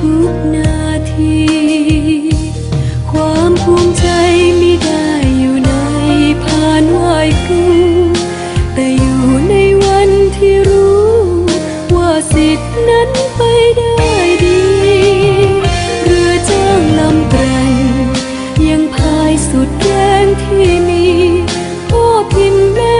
ทุกนาที ความภูมิใจไมิได้อยู่ในผ่านไหวครูแต่อยู่ในวันที่รู้ ว่าสิทธินั้นไปได้ดี เรือจ้างลำแกรงยังพายสุดแรงที่มีพ่อพิมพ์แม่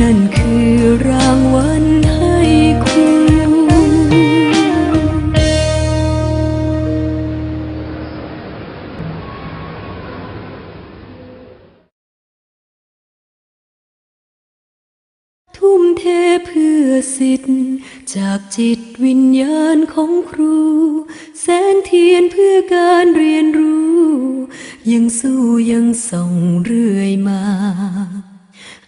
นั่นคือรางวัลให้ครูทุ่มเทเพื่อสิทธิ์ จากจิตวิญญาณของครู แสงเทียนเพื่อการเรียนรู้ ยังสู้ยังส่องเรื่อยมา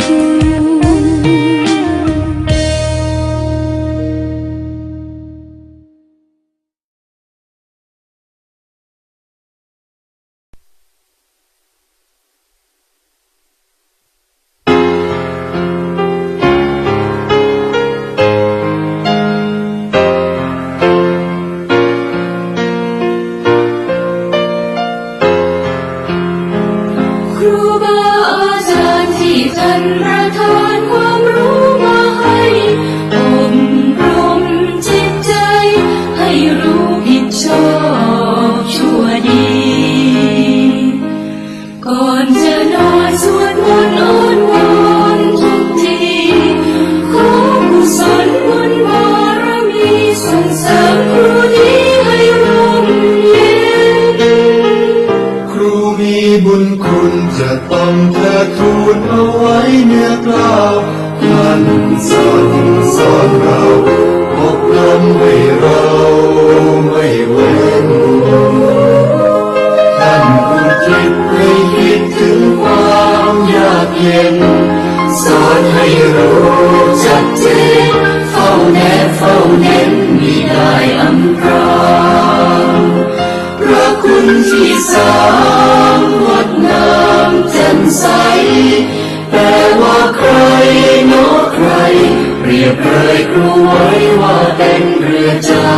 ู ท่านประทานความรู้มาให้อบรมจิตใจ ให้รู้ผิดชอบชั่วดี ก่อนจะนอนสวดมนต์ สอนสอนเราอบรมให้เราไม่เว้นท่านผู้คิดให้คิดถึงความยากเย็น สอนให้รู้ชัดเจนเฝ้าแนบเฝ้าเน้นมิได้อำพรางพระคุณที่สามงดงามแจ่มใส แต่ว่าใครเนอใครเปรียบเลยครูไว้ว่าเป็นเรือจ้า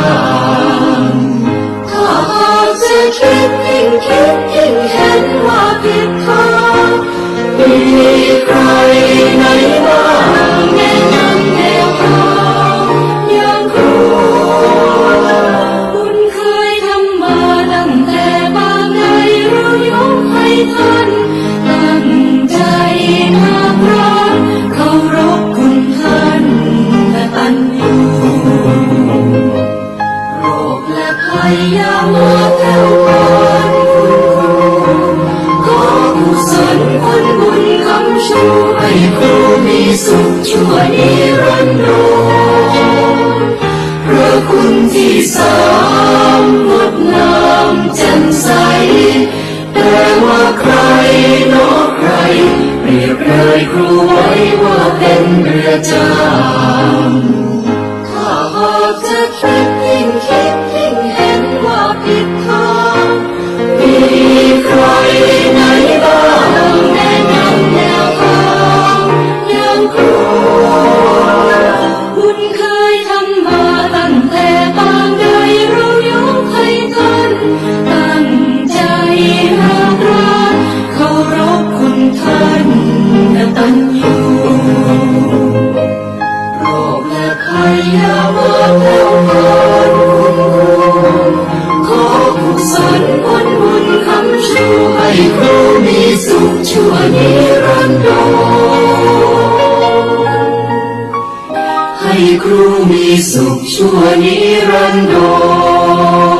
งถ้าหากจะคิดยิ่งคิดยิ่งเห็นว่าผิดทาง ที่สามงดงามแจ่มใส แต่ว่าใครนอใคร เปรียบเลยครูไว้ว่าเป็นเรือจ้า มีสุขชั่วนิรันดร